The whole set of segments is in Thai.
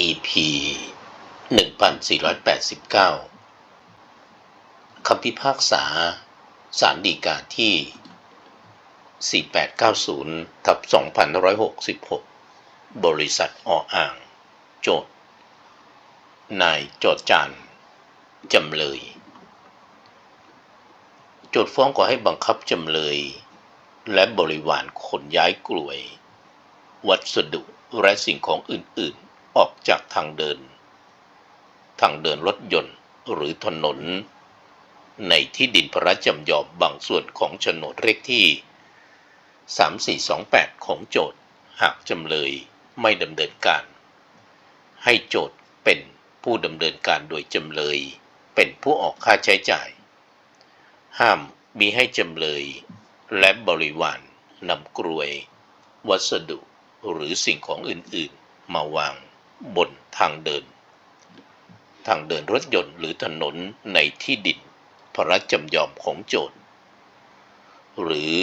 EP 1489 คำพิพากษาสารดีกาที่ 4890ทับ2566 บริษัทออ่าง โจทย์นายโจทจันจำเลย โจทฟ้องขอให้บังคับจำเลย และบริวารขนย้ายกลวย วัสดุและสิ่งของอื่นๆ ออกจากทางเดิน ทางเดินรถยนต์หรือถนน ในที่ดินพระราชจำยอมบางส่วนของโฉนดเลขที่ 3428 ของโจทย์หากจำเลยไม่ดำเนินการ ให้โจทย์เป็นผู้ดำเนินการโดยจำเลย เป็นผู้ออกค่าใช้จ่าย ห้ามมีให้จำเลยและบริวารนำกลวย วัสดุหรือสิ่งของอื่น ๆ มาวาง บนทางเดิน ทางเดินรถยนต์หรือถนนในที่ดินพระราชจำยอมของโจทย์หรือ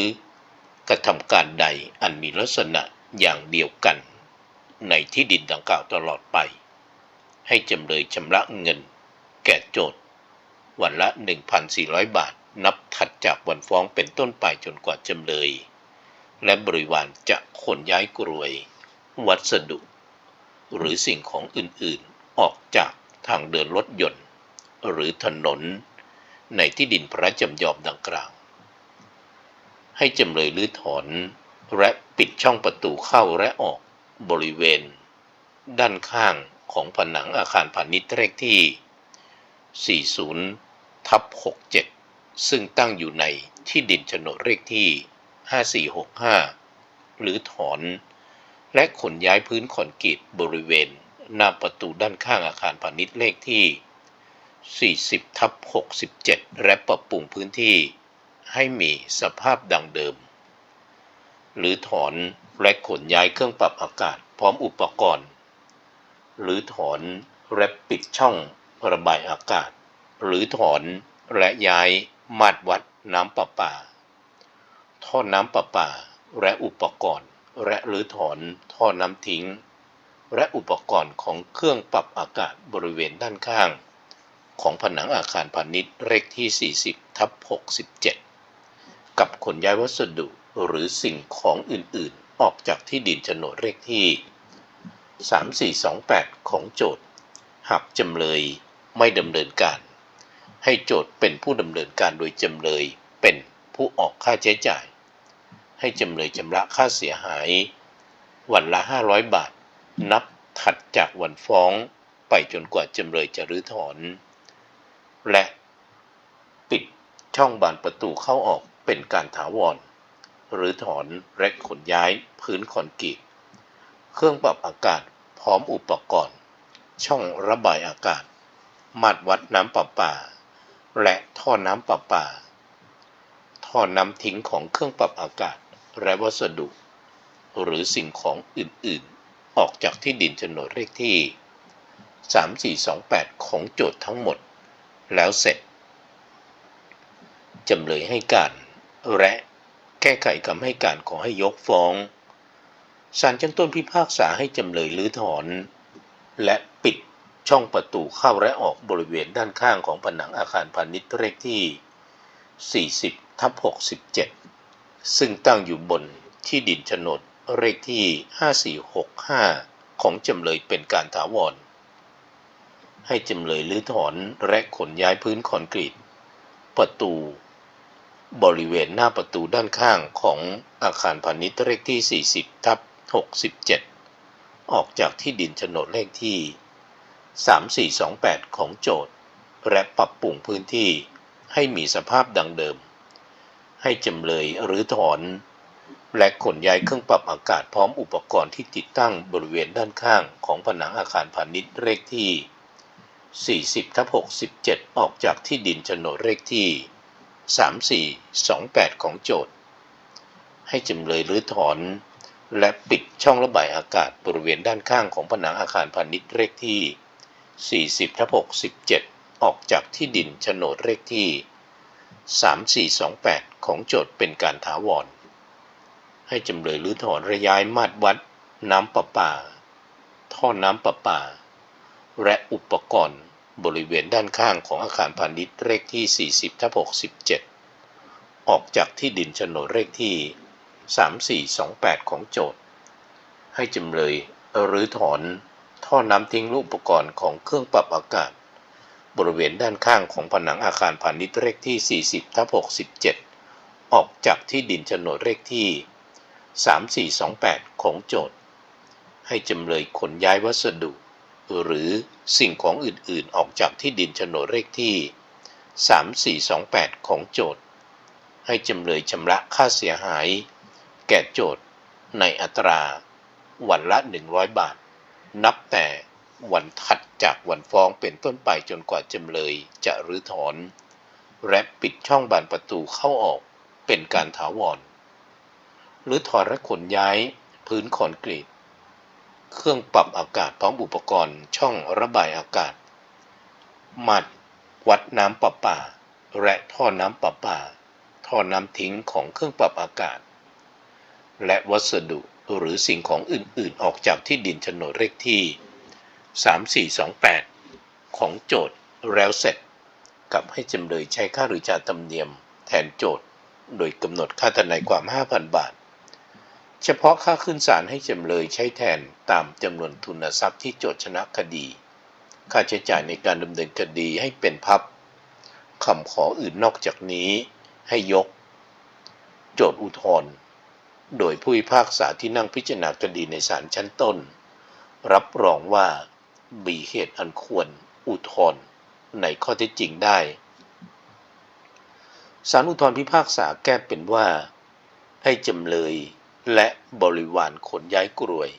กระทำการใดอันมีลักษณะอย่างเดียวกัน ในที่ดินดังกล่าวตลอดไป ให้จำเลยชำระเงิน แก่โจทย์วันละ 1,400 บาท นับถัดจากวันฟ้องเป็นต้นไปจนกว่าจำเลย และบริวารจะขนย้ายกรวย วัสดุ หรือสิ่งของอื่นๆ ออกจากทางเดินรถยนต์ หรือถนน ในที่ดินพระจำยอมดังกล่าว ให้จำเลยรื้อถอนและปิดช่องประตูเข้าและออกบริเวณ ด้านข้างของผนังอาคารพาณิชย์เลขที่ 40 ทับ 67 ซึ่งตั้งอยู่ในที่ดินโฉนดเลขที่ 5465 หรือถอน และขนย้ายพื้นคอนกรีตบริเวณ หน้าประตูด้านข้างอาคารพาณิชย์เลขที่ 40ทับ67 และปรับปรุงพื้นที่ให้มีสภาพดังเดิม หรือถอนและขนย้ายเครื่องปรับอากาศพร้อมอุปกรณ์ หรือถอนและปิดช่องระบายอากาศ หรือถอนและย้ายมาตรวัดน้ำประปา ท่อน้ำประปาและอุปกรณ์ และหรือถอนท่อน้ำทิ้ง และอุปกรณ์ของเครื่องปรับอากาศบริเวณด้านข้าง ของผนังอาคารพาณิชย์เลขที่ 40ทับ67 กับขนย้ายวัสดุหรือสิ่งของอื่นๆ ออกจากที่ดินโฉนดเลขที่ 3428 ของโจทย์ หากจำเลยไม่ดำเนินการ ให้โจทย์เป็นผู้ดำเนินการโดยจำเลยเป็นผู้ออกค่าใช้จ่าย ให้จำเลยชำระค่าเสียหาย วันละ 500 บาท นับถัดจากวันฟ้องไปจนกว่าจำเลยจะรื้อถอน และปิดช่องบานประตูเข้าออกเป็นการถาวร หรือถอนและขนย้ายพื้นคอนกรีตเครื่องปรับอากาศพร้อมอุปกรณ์ ช่องระบายอากาศ มาตรวัดน้ำประปา และท่อน้ำประปา ท่อน้ำทิ้งของเครื่องปรับอากาศ และวัสดุ หรือสิ่งของอื่น ๆ ออกจากที่ดินโฉนดเลขที่ 3428 ของโจทย์ทั้งหมด แล้วเสร็จ จำเลยให้การและแก้ไขคำให้การขอให้ยกฟ้องศาลชั้นต้นพิพากษาให้จำเลยรื้อถอน และปิดช่องประตูเข้าและออกบริเวณด้านข้างของผนังอาคารพาณิชย์เลขที่ 40ทับ67 ซึ่งตั้งอยู่บนที่ดินโฉนดเลขที่ 5465 ของจำเลยเป็นการถาวร ให้จำเลยรื้อถอนและขนย้ายพื้นคอนกรีต ประตู บริเวณหน้าประตูด้านข้างของอาคารพาณิชย์เลขที่ 40 ทับ 67 ออกจากที่ดินโฉนดเลขที่ 3428 ของโจทย์ และปรับปรุงพื้นที่ให้มีสภาพดังเดิม ให้จำเลยหรือถอน และขนย้ายเครื่องปรับอากาศพร้อมอุปกรณ์ที่ติดตั้งบริเวณด้านข้างของผนังอาคารพาณิชย์เลขที่ 40ทับ67 ออกจากที่ดินโฉนดเลขที่ 3428 ของโจทย์ ให้จำเลยหรือถอน และปิดช่องระบายอากาศบริเวณด้านข้างของผนังอาคารพาณิชย์เลขที่ 40ทับ67 ออกจากที่ดินโฉนดเลขที่ 3428 ของโจทย์เป็นการถาวร ให้จำเลยรื้อถอนระย้ายมาตรวัด น้ำประปา ท่อน้ำประปา และอุปกรณ์บริเวณด้านข้างของอาคารพาณิชย์เลขที่ 40ทับ67 ออกจากที่ดินโฉนดเลขที่ 3428 ของโจทย์ ให้จำเลยรื้อถอนท่อน้ำทิ้งลูกอุปกรณ์ของเครื่องปรับอากาศ บริเวณด้านข้างของผนังอาคารพาณิชย์เลขที่ 40ทับ67 ออกจากที่ดินโฉนดเลขที่ 3428 ของโจทย์ ให้จำเลยขนย้ายวัสดุ หรือสิ่งของอื่นๆ ออกจากที่ดินโฉนดเลขที่ 3428 ของโจทย์ ให้จำเลยชำระค่าเสียหาย แก่โจทย์ในอัตรา วันละ 100 บาท นับแต่ วันถัดจากวันฟ้องเป็นต้นไปจนกว่าจำเลยจะรื้อถอน และปิดช่องบานประตูเข้าออกเป็นการถาวรหรือถอนและขนย้ายพื้นคอนกรีต เครื่องปรับอากาศพร้อมอุปกรณ์ช่องระบายอากาศมัดวัดน้ำประปา และท่อน้ำประปา ท่อน้ำทิ้งของเครื่องปรับอากาศ และวัสดุหรือสิ่งของอื่น ๆ ออกจากที่ดินโฉนดเลขที่ 3428 ของโจทย์แล้วเสร็จ กับให้จำเลยใช้ค่าหรือจ่าธรรมเนียม แทนโจทย์ โดยกำหนดค่าทนายความ 5,000 บาท เฉพาะค่าขึ้นศาลให้จำเลยใช้แทนตามจำนวนทุนทรัพย์ที่โจทชนะคดี ค่าใช้จ่ายในการดำเนินคดีให้เป็นพับคำขออื่นนอกจากนี้ให้ยก โจทย์อุทธรณ์โดยผู้พิพากษาที่นั่งพิจารณาคดีในศาลชั้นต้น รับรองว่า มีเหตุอันควรอุทธรณ์ในข้อเท็จจริงได้ศาลอุทธรณ์พิพากษาแก้เป็นว่า ให้จำเลยและบริวารขนย้ายกรวย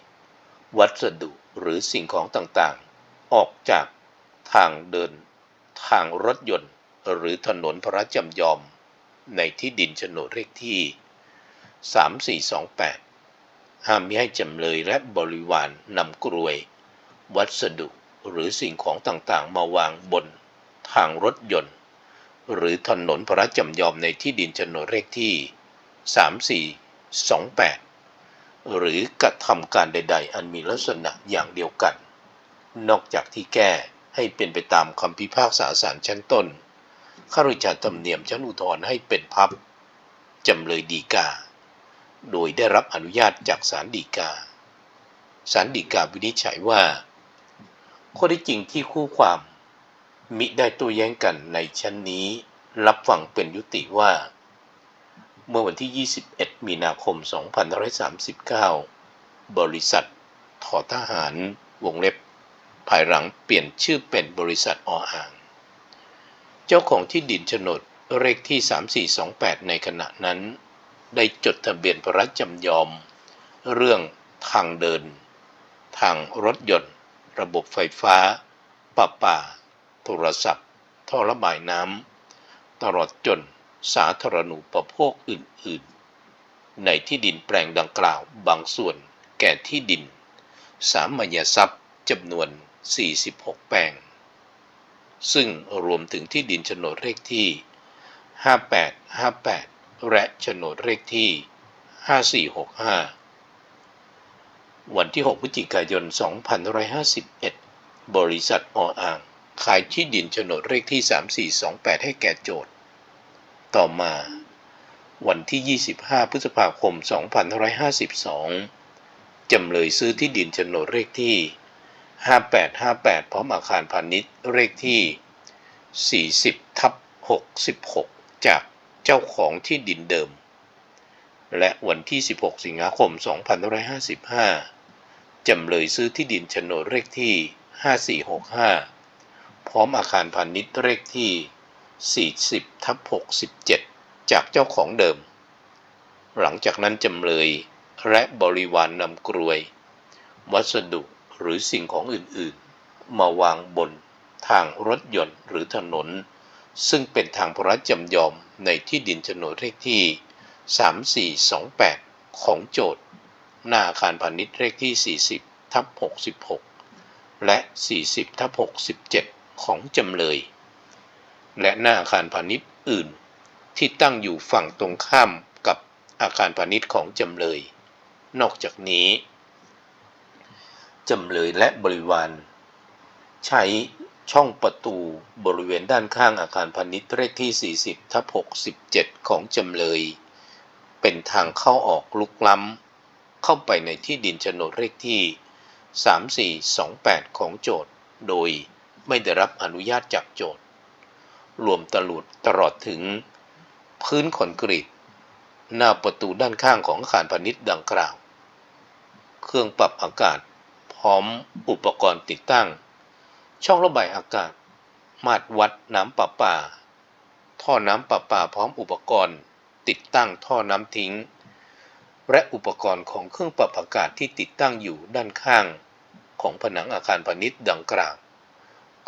วัสดุหรือสิ่งของต่างๆ ออกจากทางเดิน ทางรถยนต์ หรือถนนพระจำยอม ในที่ดินโฉนดเลขที่ 3428 ห้ามมิให้จำเลยและบริวารนำกรวย วัสดุหรือสิ่งของต่างๆ มาวางบนทางรถยนต์ หรือถนนพระจำยอมในที่ดินโฉนเลขที่ 3428 หรือกระทำการใด ๆ อันมีลักษณะอย่างเดียวกัน นอกจากที่แก้ให้เป็นไปตามคำพิพากษาศาลชั้นต้นข้าราชการธรรมเนียมชั้นอุทธรณ์ให้เป็นพับจำเลยดีกา โดยได้รับอนุญาตจากศาลฎีกา ศาลฎีกาวินิจฉัยว่า ข้อที่จริงที่คู่ความ มิได้ตัวแย้งกันในชั้นนี้ รับฟังเป็นยุติว่า เมื่อวันที่ 21 มีนาคม 2539 บริษัททอทหารวงเล็บ ภายหลังเปลี่ยนชื่อเป็นบริษัทออ่าง เจ้าของที่ดินโฉนดเลขที่ 3428 ในขณะนั้น ได้จดทะเบียนพระจำยอม เรื่องทางเดิน ทางรถยนต์ ระบบไฟฟ้าประปา โทรศัพท์ ท่อระบายน้ำ ตลอดจนสาธารณูปโภคอื่น ๆ ในที่ดินแปลงดังกล่าวบางส่วนแก่ที่ดิน สามัญทรัพย์จำนวน 46 แปลง ซึ่งรวมถึงที่ดินโฉนดเลขที่ 5858 และโฉนดเลขที่ 5465 วันที่ 6 พฤศจิกายน 2551 บริษัทออ่าง ขายที่ดินโฉนดเลขที่ 3428 ให้แก่โจทย์ ต่อมา วันที่ 25 พฤษภาคม 2552 จำเลยซื้อที่ดินโฉนดเลขที่ 5858 พร้อมอาคารพาณิชย์เลขที่ 40ทับ66 จากเจ้าของที่ดินเดิมและวันที่ 16 สิงหาคม 2555 จำเลยซื้อที่ดินโฉนดเลขที่ 5465 พร้อมอาคารพาณิชย์เลขที่ 40ทับ67 จากเจ้าของเดิม หลังจากนั้นจำเลยและบริวารนนำกรวย วัสดุหรือสิ่งของอื่นๆ มาวางบนทางรถยนต์หรือถนน ซึ่งเป็นทางพระจำยอมในที่ดินโฉนดเลขที่ 3428 ของโจทย์ หน้าอาคารพาณิชย์เลขที่ 40ทับ66 และ 40ทับ67 ของจำเลย และหน้าอาคารพาณิชย์อื่น ที่ตั้งอยู่ฝั่งตรงข้ามกับอาคารพาณิชย์ของจำเลย นอกจากนี้ จำเลยและบริวารใช้ช่องประตูบริเวณด้านข้างอาคารพาณิชย์เลขที่ 40ทับ67 ของจำเลย เป็นทางเข้าออกลุกล้ำ เข้าไปในที่ดินโฉนดเลขที่ 3428 ของโจทย์ โดยไม่ได้รับอนุญาตจากโจทย์ รวมตลอดตลอดถึง พื้นคอนกรีต หน้าประตูด้านข้างของอาคารพาณิชย์ดังกล่าว เครื่องปรับอากาศ พร้อมอุปกรณ์ติดตั้ง ช่องระบายอากาศ มาตรวัดน้ำประปา ท่อน้ำประปาพร้อมอุปกรณ์ ติดตั้งท่อน้ำทิ้ง และอุปกรณ์ของเครื่องปรับอากาศที่ติดตั้งอยู่ด้านข้าง ของผนังอาคารพาณิชย์ดังกล่าว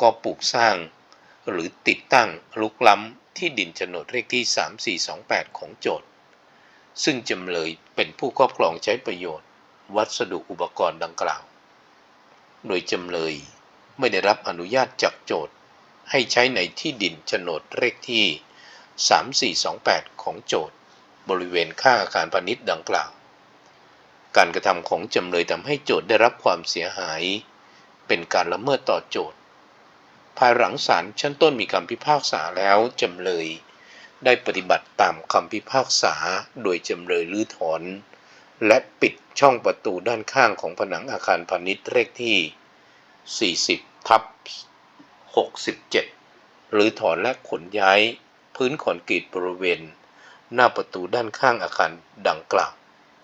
ก็ปลูกสร้าง หรือติดตั้งลุกล้ำที่ดินโฉนดเลขที่ 3428 ของโจทย์ ซึ่งจำเลยเป็นผู้ครอบครองใช้ประโยชน์ วัสดุอุปกรณ์ดังกล่าว โดยจำเลยไม่ได้รับอนุญาตจากโจทย์ ให้ใช้ในที่ดินโฉนดเลขที่ 3428 ของโจทย์ บริเวณข้างอาคารพาณิชย์ดังกล่าว การกระทำของจำเลยทำให้โจทย์ได้รับความเสียหาย เป็นการละเมิดต่อโจทย์ ภายหลังศาลชั้นต้นมีคำพิพากษาแล้วจำเลยได้ปฏิบัติตามคำพิพากษาโดยจำเลยรื้อถอน และปิดช่องประตูด้านข้างของผนังอาคารพาณิชย์เลขที่ 40 ทับ 67 หรือถอนและขนย้าย พื้นคอนกรีตบริเวณ หน้าประตูด้านข้างอาคารดังกล่าว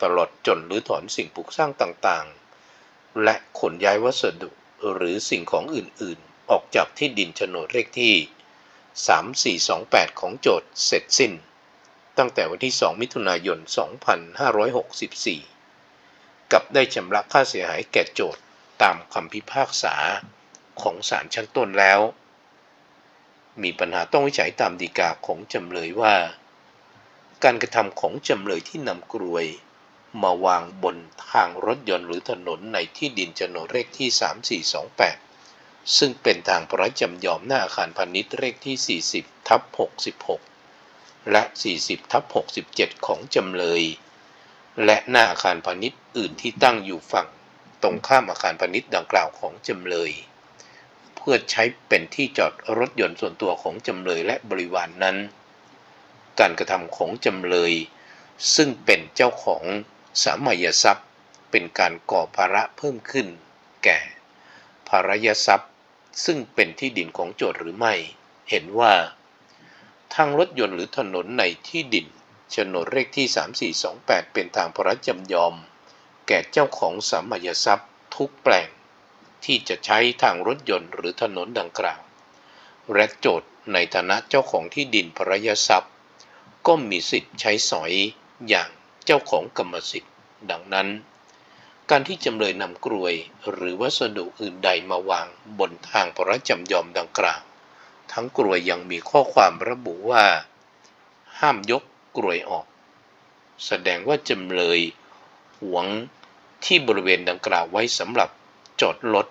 ตลอดจนหรือถอนสิ่งปลูกสร้างต่างๆ และขนย้ายวัสดุหรือสิ่งของอื่นๆ ออกจากที่ดินโฉนดเลขที่ 3428 ของโจทย์เสร็จสิ้น ตั้งแต่วันที่ 2 มิถุนายน 2564 กับได้ชำระค่าเสียหายแก่โจทย์ตามคำพิพากษาของศาลชั้นต้นแล้ว มีปัญหาต้องวิจัยตามดีกาของจำเลยว่า การกระทำของจำเลยที่นำกรวย มาวางบนทางรถยนต์หรือถนนในที่ดินโฉนดเลขที่ 3428 ซึ่งเป็นทางพระจำยอมหน้าอาคารพาณิชย์เลขที่ 40 ทับ 66 และ 40 ทับ 67 ของจำเลย และหน้าอาคารพาณิชย์อื่นที่ตั้งอยู่ฝั่งตรงข้ามอาคารพาณิชย์ดังกล่าวของจำเลย เพื่อใช้เป็นที่จอดรถยนต์ส่วนตัวของจำเลยและบริวารนนั้น การกระทำของจำเลย ซึ่งเป็นเจ้าของสามัญทรัพย์ เป็นการก่อภาระเพิ่มขึ้น แก่ภารยทรัพย์ ซึ่งเป็นที่ดินของโจทย์หรือไม่ เห็นว่า ทางรถยนต์หรือถนนในที่ดินโฉนดเลขที่ 3428 เป็นทางพระจำยอม แก่เจ้าของสามัญทรัพย์ทุกแปลง ที่จะใช้ทางรถยนต์หรือถนนดังกล่าวและโจทย์ในฐานะเจ้าของที่ดินพระยทรัพย์ ก็มีสิทธิ์ใช้สอยอย่างเจ้าของกรรมสิทธิ์ ดังนั้น การที่จำเลยนำกรวยหรือวัสดุอื่นใดมาวางบนทางพระจำยอมดังกล่าว ทั้งกรวยยังมีข้อความระบุว่า ห้ามยกกรวยออก แสดงว่าจำเลยหวงที่บริเวณดังกล่าวไว้สำหรับจอดรถ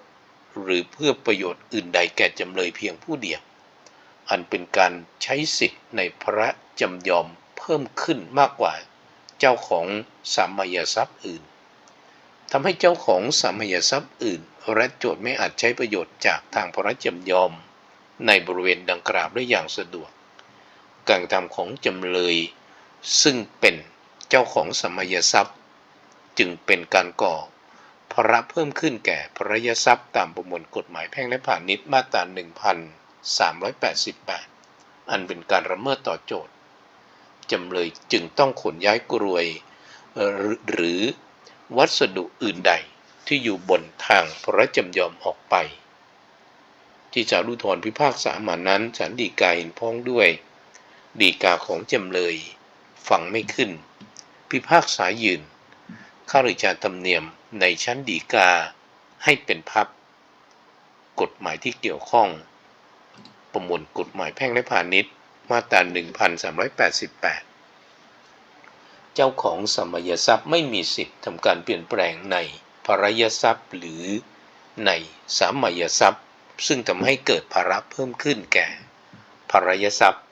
หรือเพื่อประโยชน์อื่นใดแก่จำเลยเพียงผู้เดียว อันเป็นการใช้สิทธิ์ในพระ จำยอมเพิ่มขึ้นมากกว่าเจ้าของสามัญทรัพย์อื่นทำให้เจ้าของสามัญทรัพย์อื่นและโจทย์ไม่อาจใช้ประโยชน์จากทางพระจำยอม ในบริเวณดังกล่าวได้อย่างสะดวก การกระทำของจำเลย ซึ่งเป็นเจ้าของสามัญทรัพย์ จึงเป็นการก่อภาระเพิ่มขึ้นแก่ภระยทรัพย์ตามประมวลกฎหมายแพ่งและพาณิชย์มาตรา 1388 อันเป็นการละเมิดต่อโจทย์ จำเลยจึงต้องขนย้ายกรวย หรือวัสดุอื่นใดที่อยู่บนทางพระจำยอมออกไป ที่ศาลอุทธรพิพากษามานั้นศาลฎีกาเห็นพ้องด้วยฎีกาของจำเลยฟังไม่ขึ้น พิพากษายืนข้าราชการธรรมเนียมในชั้นฎีกาให้เป็นพับ กฎหมายที่เกี่ยวข้อง ประมวลกฎหมายแพ่งและพาณิชย์ มาตรา1388 เจ้าของสมัยทรัพย์ไม่มีสิทธิ์ทำการเปลี่ยนแปลงในภรยทรัพย์หรือในสามัยทรัพย์ ซึ่งทำให้เกิดภาระเพิ่มขึ้นแก่ภรยทรัพย์